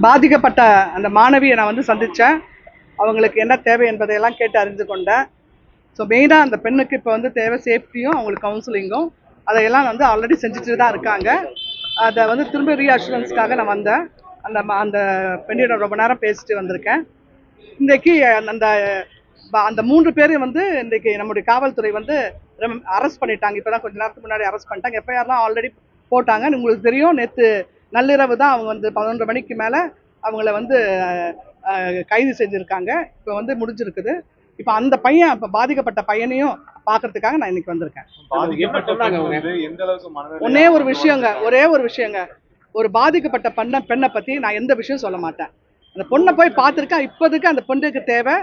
பாதிக்கப்பட்ட அந்த மாணவியை நான் வந்து சந்தித்தேன் அவங்களுக்கு என்ன தேவை என்பதையெல்லாம் கேட்டு அறிந்து கொண்டேன். ஸோ மெயினாக அந்த பெண்ணுக்கு இப்போ வந்து தேவை சேஃப்டியும் அவங்களுக்கு கவுன்சிலிங்கும் அதையெல்லாம் வந்து ஆல்ரெடி செஞ்சுட்டு தான் இருக்காங்க. அதை வந்து திரும்ப ரீஅஷூரன்ஸ்க்காக நான் வந்தேன். அந்த ம- அந்த பெண்ணிடம் ரொம்ப நேரம் பேசிட்டு வந்திருக்கேன். இன்றைக்கு அந்த ப- அந்த மூன்று பேரையும் வந்து இன்றைக்கு நம்முடைய காவல்துறை வந்து அரெஸ்ட் பண்ணிட்டாங்க. இப்போ தான் கொஞ்ச நேரத்துக்கு முன்னாடி அரெஸ்ட் பண்ணிட்டாங்க. எஃப்ஐஆர்லாம் ஆல்ரெடி போட்டாங்க உங்களுக்கு தெரியும். நேற்று நள்ளிரவு தான் அவங்க வந்து பதினொன்றரை மணிக்கு மேலே அவங்கள வந்து கைது செஞ்சுருக்காங்க. இப்போ வந்து முடிஞ்சிருக்குது. இப்போ அந்த பையன் இப்போ பாதிக்கப்பட்ட பையனையும் பார்க்கறதுக்காக நான் இன்னைக்கு வந்திருக்கேன். ஒன்னே ஒரு விஷயங்க ஒரே ஒரு விஷயங்க. ஒரு பாதிக்கப்பட்ட பெண்ணை பெண்ணை பற்றி நான் எந்த விஷயம் சொல்ல மாட்டேன். அந்த பொண்ணை போய் பார்த்துருக்கேன் இப்போதைக்கு அந்த பொண்ணுக்கு தேவை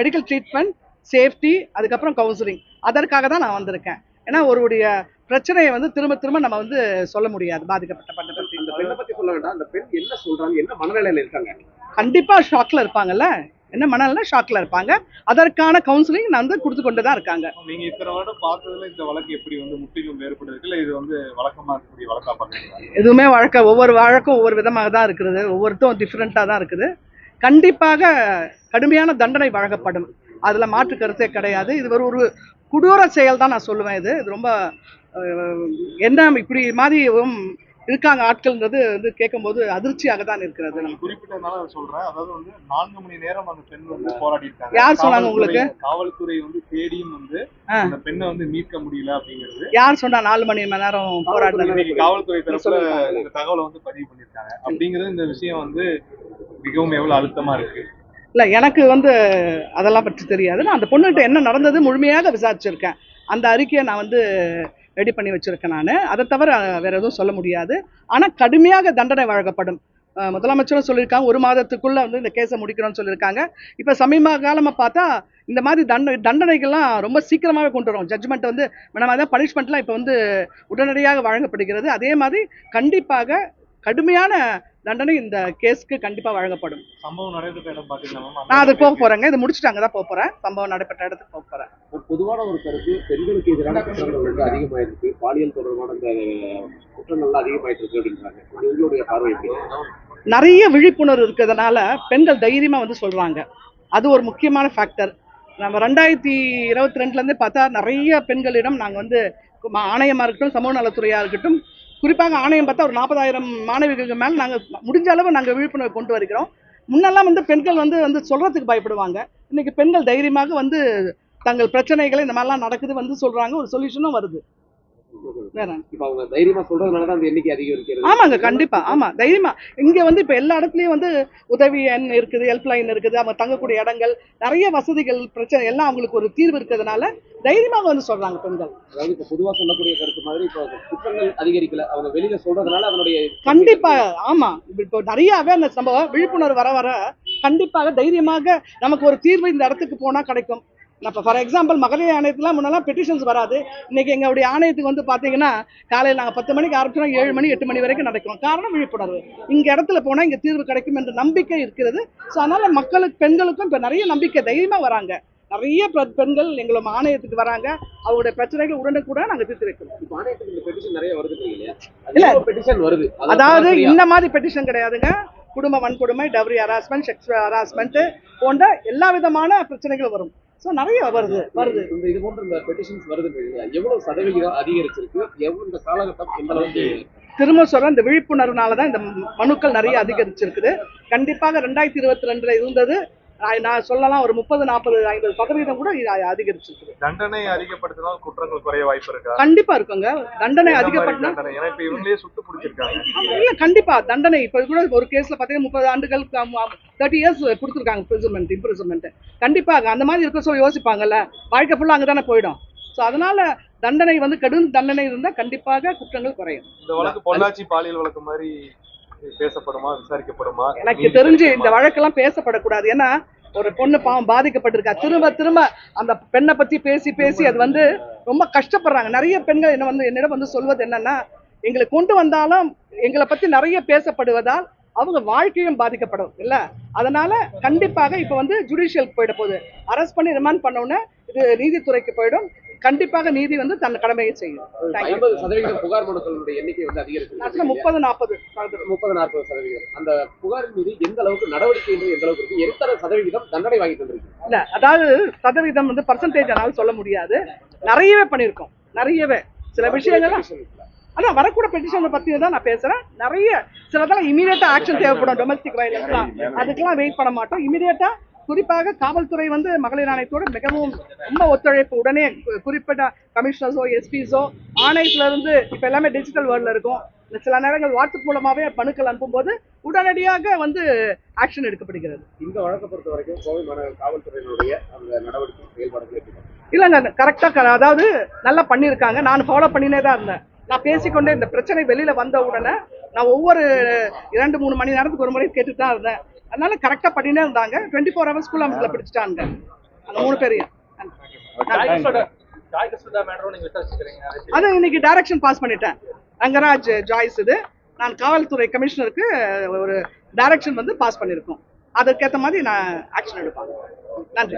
மெடிக்கல் ட்ரீட்மெண்ட் சேஃப்டி அதுக்கப்புறம் கவுன்சிலிங் அதற்காக தான் நான் வந்திருக்கேன். ஏன்னா ஒருவருடைய பிரச்சனையை வந்து திரும்ப திரும்ப நம்ம வந்து சொல்ல முடியாது பாதிக்கப்பட்ட பெண்ணை பெண்ணை பத்தி சொல்ல வேண்டாம்? அந்த பெண் என்ன சொல்றாங்க? என்ன மனநிலையில இருக்காங்க? கண்டிப்பாக ஷாக்கில் இருப்பாங்கல்ல? என்ன மனநிலை ஷாக்கில் இருப்பாங்க. அதற்கான கவுன்சிலிங் நான் வந்து கொடுத்து கொண்டு தான் இருக்காங்க. நீங்க இத்தனை வருடம் பார்த்ததுல இந்த வழக்கு எப்படி வந்து முற்றிலும் வேறுபட்டு இருக்கு இல்ல இது வந்து வழக்கமா இருக்கக்கூடிய வழக்கா பாக்குறீங்களா எதுவுமே வழக்க ஒவ்வொரு வழக்கும் ஒவ்வொரு விதமாக தான் இருக்குது. ஒவ்வொருத்தரும் டிஃப்ரெண்ட்டாக தான் இருக்குது. கண்டிப்பாக கடுமையான தண்டனை வழங்கப்படும். அதில் மாற்று கருத்தே கிடையாது. இது ஒரு ஒரு கொடூர செயல் தான் நான் சொல்லுவேன் இது. இது ரொம்ப என்ன இப்படி மாதிரி இருக்காங்க ஆட்கள்ன்றது வந்து கேட்கும்போது அதிர்ச்சியாக தான் இருக்கிறது நமக்கு. குறிப்பிட்டதுனால சொல்றேன். அதாவது வந்து நான்கு மணி நேரம் அந்த பெண் வந்து போராடி இருக்காங்க யார் சொன்னாங்க காவல்துறை- உங்களுக்கு? காவல்துறை வந்து தேடியும் வந்து. அந்த பெண்ணை வந்து மீட்க முடியல அப்படிங்கிறது. யார் சொன்னா நாலு மணி நேரம் போராடினாங்க? காவல்துறை தரப்புல இந்த தகவலை வந்து பதிவு பண்ணிருக்காங்க அப்படிங்கிறது இந்த விஷயம் வந்து மிகவும் எவ்வளவு அழுத்தமா இருக்கு. இல்லை எனக்கு வந்து அதெல்லாம் பற்றி தெரியாது. நான் அந்த பொண்ணுகிட்ட என்ன நடந்தது முழுமையாக விசாரிச்சிருக்கேன். அந்த அறிக்கையை நான் வந்து ரெடி பண்ணி வச்சுருக்கேன் நான். அதை தவிர வேறு எதுவும் சொல்ல முடியாது. ஆனால் கடுமையாக தண்டனை வழங்கப்படும். முதலமைச்சரும் சொல்லியிருக்காங்க ஒரு மாதத்துக்குள்ளே வந்து இந்த கேஸை முடிக்கணும்னு சொல்லியிருக்காங்க. இப்போ சமீப காலமாக பார்த்தா இந்த மாதிரி தண்டனை தண்டனைகள்லாம் ரொம்ப சீக்கிரமாகவே கொண்டு வரும். ஜட்ஜ்மெண்ட் வந்து நம்ம அதான் பனிஷ்மெண்ட்லாம் இப்போ வந்து உடனடியாக வழங்கப்படுகிறது. அதே மாதிரி கண்டிப்பாக கடுமையான தண்டனை இந்த கேஸ்க்கு கண்டிப்பாக வழங்கப்படும். சம்பவம் நடைபெற்ற இடம் அந்த நான் அதுக்கு போக போறேங்க. இது முடிச்சுட்டு அங்கே தான் போக போறேன். சம்பவம் நடைபெற்ற இடத்துக்கு போக போறேன். ஒரு பொதுவான ஒரு கருத்து பெண்களுக்கு எதிரான குற்றங்கள் வந்து அதிகமாயிருக்கு. பாலியல் தொடர்பான இந்த குற்றங்கள்லாம் அதிகமாயிட்டு இருக்கு அப்படின்றாங்க. இது உங்களுடைய பார்வை நிறைய விழிப்புணர்வு இருக்கிறதுனால பெண்கள் தைரியமா வந்து சொல்றாங்க. அது ஒரு முக்கியமான ஃபேக்டர் நம்ம ரெண்டாயிரத்தி இருபத்தி ரெண்டுலேருந்தே பார்த்தா நிறைய பெண்களிடம் நாங்கள் வந்து ஆணையமா இருக்கட்டும் சமூக நலத்துறையாக இருக்கட்டும் குறிப்பாக ஆணையம் பார்த்தா ஒரு நாற்பதாயிரம் மாணவிகளுக்கு மேலே நாங்கள் முடிஞ்ச அளவு நாங்கள் விழிப்புணர்வு கொண்டு வருகிறோம். முன்னெல்லாம் வந்து பெண்கள் வந்து வந்து சொல்கிறதுக்கு பயப்படுவாங்க. இன்றைக்கி பெண்கள் தைரியமாக வந்து தங்கள் பிரச்சனைகளை இந்த மாதிரிலாம் நடக்குது வந்து சொல்கிறாங்க ஒரு சொல்யூஷனும் வருது. ஆமாங்க கண்டிப்பா. ஆமா தைரியமா. இங்க வந்து இப்ப எல்லா இடத்துலயும் வந்து உதவி எண் இருக்குது ஹெல்ப் லைன் இருக்குது அவங்க தங்கக்கூடிய இடங்கள் நிறைய வசதிகள் பிரச்சனை எல்லாம் அவங்களுக்கு ஒரு தீர்வு இருக்கிறதுனால தைரியமாக வந்து சொல்றாங்க பெண்கள். அதாவது இப்ப சொல்லக்கூடிய கருத்து மாதிரி இப்போ குற்றங்கள் அதிகரிக்கல. அவங்க வெளியில சொல்றதுனால அதனுடைய கண்டிப்பா ஆமா. இப்ப இப்போ நிறைய அவேர்னஸ் நம்ம விழிப்புணர்வு வர வர கண்டிப்பாக தைரியமாக நமக்கு ஒரு தீர்வு இந்த இடத்துக்கு போனா கிடைக்கும். இப்போ ஃபார் எக்ஸாம்பிள் மகளிர் ஆணையத்துலாம் முன்னெல்லாம் பெட்டிஷன்ஸ் வராது. இன்னைக்கு எங்களுடைய ஆணையத்துக்கு வந்து பார்த்தீங்கன்னா காலையில் நாங்கள் பத்து மணிக்கு ஆரம்பிச்சோம் ஏழு மணி எட்டு மணி வரைக்கும் நடக்கும். காரணம் விழிப்புணர்வு. இங்க இடத்துல போனால் இங்கே தீர்வு கிடைக்கும் என்ற நம்பிக்கை இருக்கிறது. ஸோ அதனால மக்களுக்கு பெண்களுக்கும் இப்போ நிறைய நம்பிக்கை தைரியமாக வராங்க. நிறைய பெண்கள் எங்களோட ஆணையத்துக்கு வராங்க. அவங்களுடைய பிரச்சனைகள் உடனுக்குடன் நாங்கள் தீர்த்து இல்லையா? இல்ல. பெட்டிஷன் வருது. அதாவது இந்த மாதிரி பெட்டிஷன் கிடையாதுங்க. குடும்ப வன்கொடுமை டவரி ஹராஸ்மெண்ட் செக்ஷுவல் ஹராஸ்மெண்ட் போன்ற எல்லா விதமான பிரச்சனைகள் வரும். ஸோ நிறைய வருது வருது. இந்த இது போன்ற இந்த பெட்டிஷன்ஸ் வருது எவ்வளவு சதவிகிதம் அதிகரிச்சிருக்கு? எவ்வளவு இந்த காலகட்டம் எந்த அளவுக்கு திரும்ப சொல்றேன் இந்த விழிப்புணர்வுனால தான் இந்த மனுக்கள் நிறைய அதிகரிச்சிருக்குது. கண்டிப்பாக ரெண்டாயிரத்தி இருபத்தி ரெண்டுல இருந்தது நான் சொல்லலாம் ஒரு முப்பது நாற்பது ஐம்பது சதவீதம் கூட இது அதிகரிச்சிருக்குது. தண்டனை அதிகப்படுத்தினால் குற்றங்கள் குறைய வாய்ப்பு இருக்கா? கண்டிப்பா இருக்குங்க. தண்டனை ஏன்னா இப்ப இவங்களே சுட்டு பிடிச்சிருக்காங்க. இல்ல கண்டிப்பா தண்டனை. இப்ப கூட ஒரு கேஸ்ல பாத்தீங்கன்னா முப்பது ஆண்டுகள் தேர்ட்டி இயர்ஸ் கொடுத்துருக்காங்க இம்ப்ரிசன்மெண்ட் இம்ப்ரிசன்மெண்ட் கண்டிப்பாக அந்த மாதிரி இருக்க சொல்லி யோசிப்பாங்கல்ல. வாழ்க்கை ஃபுல்லா அங்கே தானே போயிடும். ஸோ அதனால தண்டனை வந்து கடும் தண்டனை இருந்தால் கண்டிப்பாக குற்றங்கள் குறையும். இந்த வழக்கு பொள்ளாச்சி பாலியல் வழக்கு மாதிரி பேசப்படுமா விசாரிக்கப்படுமா? எனக்கு தெரிஞ்சு இந்த வழக்கெல்லாம் பேசப்படக்கூடாது. ஏன்னா ஒரு பொண்ணு பாவம் பாதிக்கப்பட்டிருக்கா. திரும்ப திரும்ப அந்த பெண்ணை பத்தி பேசி பேசி அது வந்து ரொம்ப கஷ்டப்படுறாங்க. நிறைய பெண்கள் என்ன வந்து என்னிடம் வந்து சொல்வது என்னன்னா எங்களை கொண்டு வந்தாலும் எங்களை பத்தி நிறைய பேசப்படுவதால் அவங்க வாழ்க்கையும் பாதிக்கப்படும் இல்ல? அதனால கண்டிப்பாக இப்ப வந்து ஜுடிஷியலுக்கு போயிட போகுது. அரெஸ்ட் பண்ணி ரிமாண்ட் பண்ண உடனே இது நீதித்துறைக்கு போயிடும். கண்டிப்பாக நீதி வந்து தன் கடமையை செய்யும். ஐம்பது சதவீதம் புகார் மனுக்களுடைய எண்ணிக்கை வந்து நாட்டுல முப்பது நாற்பது முப்பது நாற்பது சதவீதம். அந்த புகாரின் மீது எந்த அளவுக்கு நடவடிக்கை எந்த அளவுக்கு இருக்கு? எத்தனை சதவீதம் தண்டனை வாங்கி தந்திருக்கு இல்ல அதாவது சதவீதம் வந்து பர்சன்டேஜ் என்னால சொல்ல முடியாது. நிறையவே பண்ணியிருக்கோம். நிறையவே. சில விஷயங்கள்லாம் அதான் வரக்கூட பெட்டிஷனை பத்தி தான் நான் பேசுறேன். நிறைய சிலதெல்லாம் இமீடியட்டா ஆக்ஷன் தேவைப்படும். டொமஸ்டிக் வயலன்ஸ்லாம் அதுக்கெல்லாம் வெயிட் பண்ண மாட்டோம். இமீடியட்டா குறிப்பாக காவல்துறை வந்து மகளிர் ஆணையத்தோட மிகவும் ரொம்ப ஒத்துழைப்பு உடனே குறிப்பிட்ட கமிஷனர்ஸோ எஸ்பிஸோ ஆணையத்துல இருந்து இப்ப எல்லாமே டிஜிட்டல் வேர்ல்ட்ல இருக்கும். சில நேரங்கள் வாட்ஸ்அப் மூலமாவே பணுக்கள் அனுப்பும்போது உடனடியாக வந்து ஆக்ஷன் எடுக்கப்படுகிறது. இந்த வழக்கை பொறுத்த வரைக்கும் கோவை காவல்துறையினுடைய அந்த நடவடிக்கை செயல்பாடுகள்? இல்லைங்க கரெக்டாக அதாவது நல்லா பண்ணியிருக்காங்க. நான் ஃபாலோ பண்ணினே தான் இருந்தேன். நான் பேசிக்கொண்டே இந்த பிரச்சனை வெளியில வந்த உடனே நான் ஒவ்வொரு இரண்டு மூணு மணி நேரத்துக்கு ஒரு முறை கேட்டுட்டு தான் இருந்தேன். அதனால கரெக்டாக பண்ணினே இருந்தாங்க. டுவெண்ட்டி ஃபோர் ஹவர்ஸ் ஸ்கூல் அமைச்சில் பிடிச்சிட்டாங்க. அந்த மூணு பேரையும். அது இன்னைக்கு டைரக்ஷன் பாஸ் பண்ணிட்டேன். ரங்கராஜ் ஜாய்ஸ் இது. நான் காவல்துறை கமிஷனருக்கு ஒரு டைரக்ஷன் வந்து பாஸ் பண்ணியிருக்கோம். அதுக்கேற்ற மாதிரி நான் ஆக்ஷன் எடுப்பேன். நன்றி.